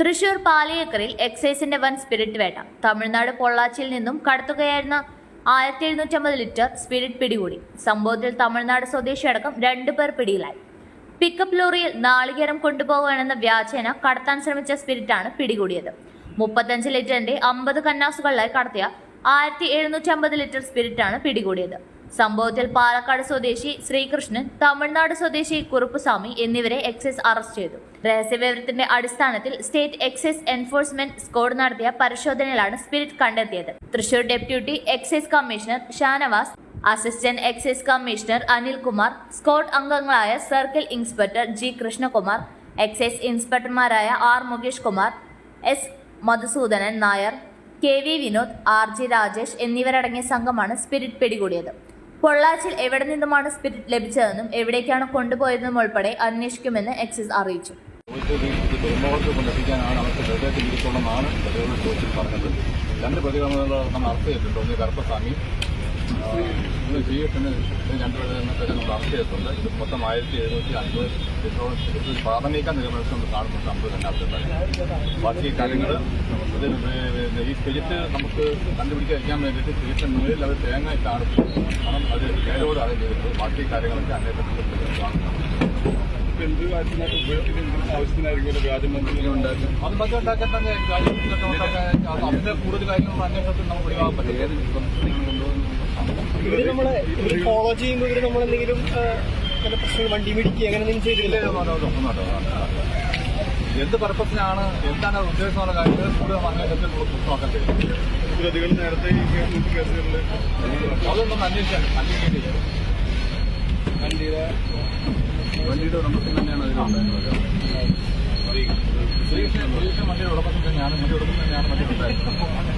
തൃശൂർ പാലയേക്കറിൽ എക്സൈസിന്റെ വൻ സ്പിരിറ്റ് വേട്ട. തമിഴ്നാട് പൊള്ളാച്ചിയിൽ നിന്നും കടത്തുകയായിരുന്ന ആയിരത്തി എഴുന്നൂറ്റമ്പത് ലിറ്റർ സ്പിരിറ്റ് പിടികൂടി. സംഭവത്തിൽ തമിഴ്നാട് സ്വദേശിയടക്കം രണ്ടു പേർ പിടിയിലായി. പിക്കപ്പ് ലോറിയിൽ നാളികേരം കൊണ്ടുപോകാനെന്ന വ്യാജേന കടത്താൻ ശ്രമിച്ച സ്പിരിറ്റാണ് പിടികൂടിയത്. മുപ്പത്തഞ്ച് ലിറ്ററിന്റെ അമ്പത് കന്നാസുകളിലായി കടത്തിയ ആയിരത്തി എഴുന്നൂറ്റി അമ്പത് ലിറ്റർ സ്പിരിറ്റാണ് പിടികൂടിയത്. സംഭവത്തിൽ പാലക്കാട് സ്വദേശി ശ്രീകൃഷ്ണൻ തമിഴ്നാട് സ്വദേശി കുറുപ്പുസ്വാമി എന്നിവരെ എക്സൈസ് അറസ്റ്റ് ചെയ്തു. രഹസ്യവിവരത്തിന്റെ അടിസ്ഥാനത്തിൽ സ്റ്റേറ്റ് എക്സൈസ് എൻഫോഴ്സ്മെന്റ് സ്ക്വാഡ് നടത്തിയ പരിശോധനയിലാണ് സ്പിരിറ്റ് കണ്ടെത്തിയത്. Thrissur deputy excise commissioner Shanavas assistant excise commissioner Anilkumar squad അംഗങ്ങളായ circle inspector G Krishnakumar excise ഇൻസ്പെക്ടർമാരായ R Mukesh Kumar S Madhusoodanan Nair K V Vinod R G Rajesh എന്നിവരടങ്ങിയ സംഘമാണ് spirit പിടികൂടിയത്. പൊള്ളാച്ചിൽ എവിടെ നിന്നുമാണ് spirit ലഭിച്ചതെന്നും എവിടേക്കാണ് കൊണ്ടുപോയതെന്നും ഉൾപ്പെടെ അന്വേഷിക്കുമെന്ന് എക്സൈസ് അറിയിച്ചു. കൊണ്ടെത്തിക്കാനാണ് അവർക്ക് ഹൃദയത്തിൽ ഇരിക്കുള്ളതാണ് പ്രതികളുടെ ചോദ്യത്തിൽ പറഞ്ഞത്. രണ്ട് ആ, ഇത് രണ്ടുപേരെ നമ്മൾ അറസ്റ്റ് ചെയ്തിട്ടുണ്ട് ഇത് മൊത്തം ആയിരത്തി എഴുന്നൂറ്റി അൻപത് ഇത് പ്രാഥമിക നിഗമനത്തിൽ കാണുന്നുണ്ട് അമ്പത് രണ്ടാമത്തെ ബാക്കി കാര്യങ്ങൾ ഇത് ഈ സ്പിരിറ്റ് നമുക്ക് കണ്ടുപിടിക്കാൻ വേണ്ടിയിട്ട് സ്പിരിറ്റിന് മുകളിൽ അവർ തേങ്ങ ഇട്ടാണ് കാരണം അത് മേലോട് അറേഞ്ച് ചെയ്തിട്ട് ബാക്കി കാര്യങ്ങളൊക്കെ അന്വേഷണത്തിൽ കാണുന്നുണ്ട് എന്ത് കാര്യത്തിനായിട്ട് ഉപയോഗത്തിന് എന്ത് ആവശ്യത്തിനായിരിക്കും വ്യാജം ബന്ധത്തിലുണ്ട് അത് മറ്റേ ഉണ്ടാക്കാൻ തന്നെ അതിന്റെ കൂടുതൽ കാര്യങ്ങൾ അന്വേഷണത്തിൽ നമുക്ക് ഒഴിവാക്കാൻ പറ്റില്ല ഏത് ഇവർ നമ്മളെ ഫോളോ ചെയ്യുമ്പോൾ ഇവർ നമ്മളെന്തെങ്കിലും വല്ല പ്രശ്നങ്ങൾ വണ്ടി മേടിക്കുക അങ്ങനെ എന്തെങ്കിലും ചെയ്തിട്ടില്ല എന്ത് പർപ്പസിനാണ് എന്താണ് ഉദ്ദേശം എന്നുള്ള കാര്യത്തിൽ കൂടുതൽ നമുക്ക് നോക്കാൻ പ്രതികൾ നേരത്തെ ഈ കേസ് കേസുകളിൽ അതൊന്നും അന്വേഷിക്കാൻ അന്വേഷിക്കേണ്ടി വണ്ടിയുടെ വണ്ടിയുടെ ഉടമസ്ഥൻ തന്നെയാണ് അതിലുണ്ടായിരുന്നത് ശ്രീകൃഷ്ണൻ ശ്രീകൃഷ്ണൻ വണ്ടിയുടെ ഉടമസ്ഥൻ തന്നെയാണ് വണ്ടി ഉടമസ്ഥൻ തന്നെയാണ് വണ്ടി ഉണ്ടായിരുന്നത്.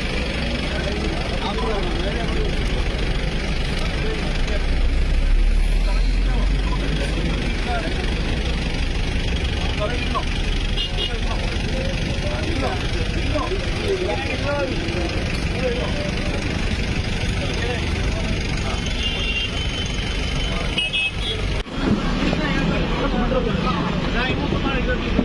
Dajmy to parę godzin.